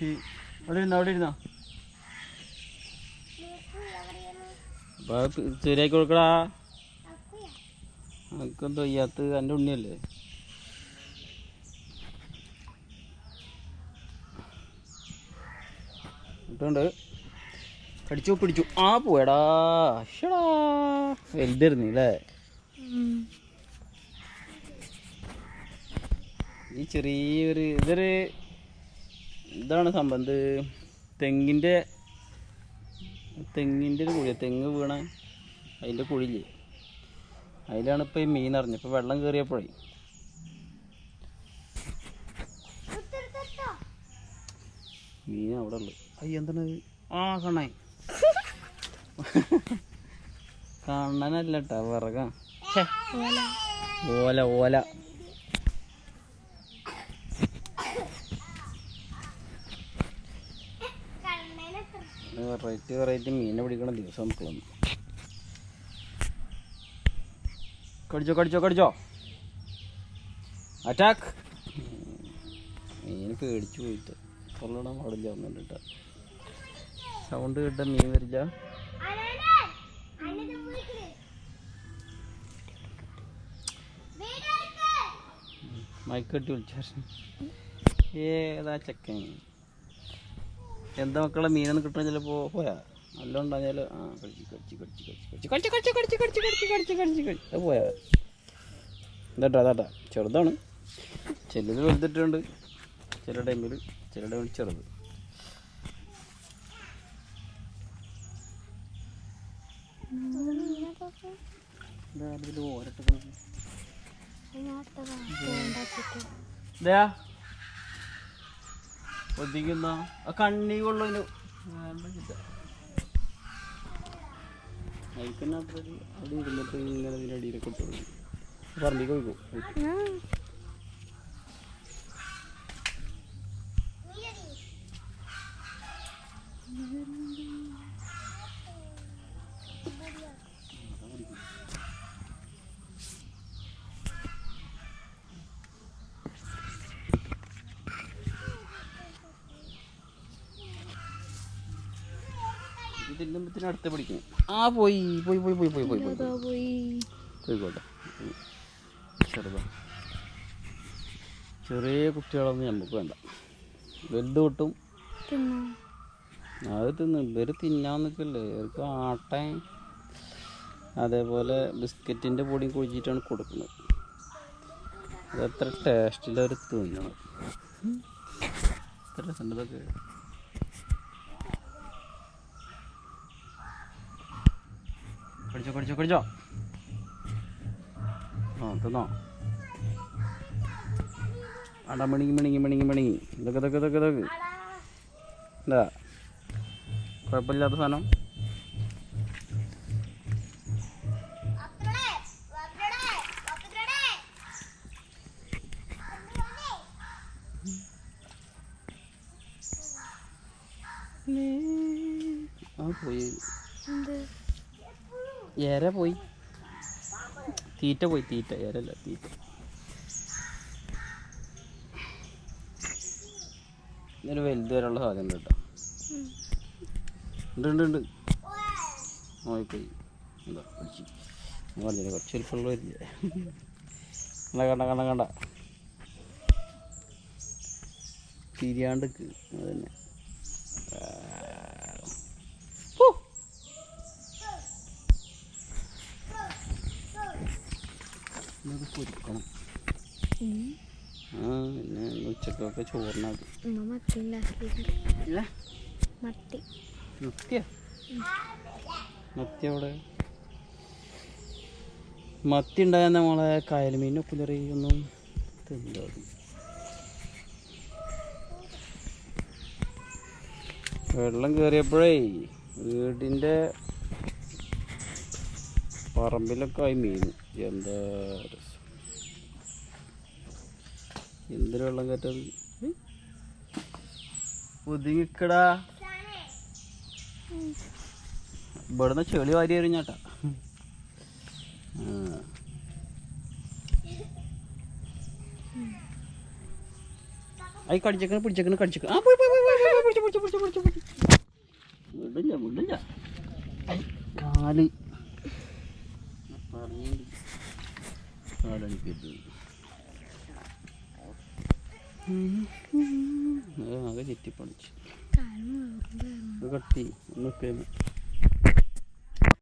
കുട്ടി അവിടെ ഇരുന്നോ അവിടെ ഇരുന്നോ. ശരിയാക്കി കൊടുക്കടാ. എനിക്കെന്തോ വയ്യാത്ത എന്റെ ഉണ്ണിയല്ലേ. ഇട്ടുണ്ട് കടിച്ചു പിടിച്ചു. ആ പോയടാ. ഷടാ വലുതായിരുന്നു അല്ലേ? ഈ ചെറിയൊരു ഇതൊരു ഇതാണ് സംഭവം. ഇത് തെങ്ങിന്റെ തെങ്ങിന്റെ ഒരു കുഴി തെങ്ങ് വീണ അതിന്റെ കുഴിയില്ലേ? അതിലാണ് ഇപ്പോൾ ഈ മീൻ അറിഞ്ഞത് ഇപ്പോൾ വെള്ളം കയറിയപ്പോഴേ മീൻ അവിടെ ഉള്ളു. അയ്യ എന്താണ്? ആ കണ്ണായി കണ്ണനല്ല കേട്ടോ വിറകാ. ഓല ഓല. വെറൈറ്റി വെറൈറ്റി മീനെ പിടിക്കണ ദിവസം വന്നു. കടിച്ചോ കടിച്ചോ കടിച്ചോ? അറ്റാക്ക് മീൻ പേടിച്ചു പോയിട്ട്. കൊല്ലണം പാടില്ല ഒന്നുണ്ട് സൗണ്ട് കേട്ട മീൻ വരില്ല. മയക്കെട്ടി വിളിച്ചു ഏതാ ചെക്കൻ? എന്താ മക്കളെ മീനൊന്നും കിട്ടണം ചിലപ്പോ പോയാ നല്ല ഉണ്ടായാൽ ആ കടിച്ച് കടിച്ച് കടിച്ച് കടിച്ച് കടിച്ച് കടിച്ച് കടിച്ച് കടിച്ച് കടിച്ച് കടിച്ച് കടിച്ച് കടിച്ച് അത് പോയാ ഇതാട്ടാ അതാട്ടാ ചെറുതാണ് ചിലത് വലുതിട്ടുണ്ട് ചില ടൈമിൽ ചില ടൈമിൽ ചെറുത് ഇതാ ഓരട്ട് ഇതാ ഒതുങ്ങുന്ന ആ കണ്ണി കൊള്ളു പറഞ്ഞു തിന്നുമ്പത്തിന് അടുത്ത് പിടിക്കും. ആ പോയി പോയി പോയി പോയി പോയി പോയി പോയി പോയി. പോയിക്കോട്ടെ. ചെറുതാ. ചെറിയ കുട്ടികളൊന്നും നമുക്ക് വേണ്ട. വലുത് കിട്ടും. അത് തിന്ന്. ഇവർ തിന്നാൻ നിൽക്കില്ലേ ഇവർക്ക് ആട്ടയും അതേപോലെ ബിസ്ക്കറ്റിന്റെ പൊടിയും കുഴിച്ചിട്ടാണ് കൊടുക്കുന്നത്. അതെത്ര അവർ തിന്നണം. എത്ര രസമുണ്ട് ഇതൊക്കെ കടിച്ചോ കടിച്ചോ കടിച്ചോ ആ തിന്നോ. അട മിണിങ്ങി മിണിങ്ങി മിണിങ്ങി മിണിങ്ങി ഇതൊക്കെ ഇതൊക്കെ ഇതൊക്കെ ഇതൊക്കെ. എന്താ കുഴപ്പമില്ലാത്ത സാധനം. ആ പോയി. എര പോയി. തീറ്റ പോയി തീറ്റ എരല്ല തീറ്റ. ഇതിന് വലുത് വരാനുള്ള സാധ്യത കേട്ടോ. ഉണ്ട് ഉണ്ട് നോയിപ്പോയി എന്താ പിടിച്ച്. പറഞ്ഞില്ല കുറച്ച് വലിപ്പമുള്ള വരില്ലേ കണ്ട കണ്ട കണ്ട കണ്ട. തിരിയാണ്ട് അത് തന്നെ ഇന്നത് പൊരിക്കണം. ആ പിന്നെ ഉച്ചക്കൊക്കെ ചോറിനത് മത്തി മത്തിയ? മത്തി അവിടെ മത്തി ഉണ്ടായ നമ്മളെ കായൽ മീനും തിന്നില്ല വെള്ളം കയറിയപ്പോഴേ വീടിന്റെ പറമ്പിലൊക്കെ ആയി മീൻ. എന്താ രസം വെള്ളം കയറ്റത് ഒതുങ്ങിക്കടാ. ഇവിടുന്ന് ചെളി വാരി എറിഞ്ഞാട്ടാ. ആയി കടിച്ചേക്കണ പിടിച്ചേക്കണ കടിച്ചേക്കണ. ആ പോയി പോയി പോയി പിടിച്ചു പിടിച്ചു പിടിച്ചു പിടിച്ചു വിടില്ല വിടില്ല. അത് ആകെ ചെറ്റിപ്പണിച്ചു കട്ടി ഒന്നൊക്കെ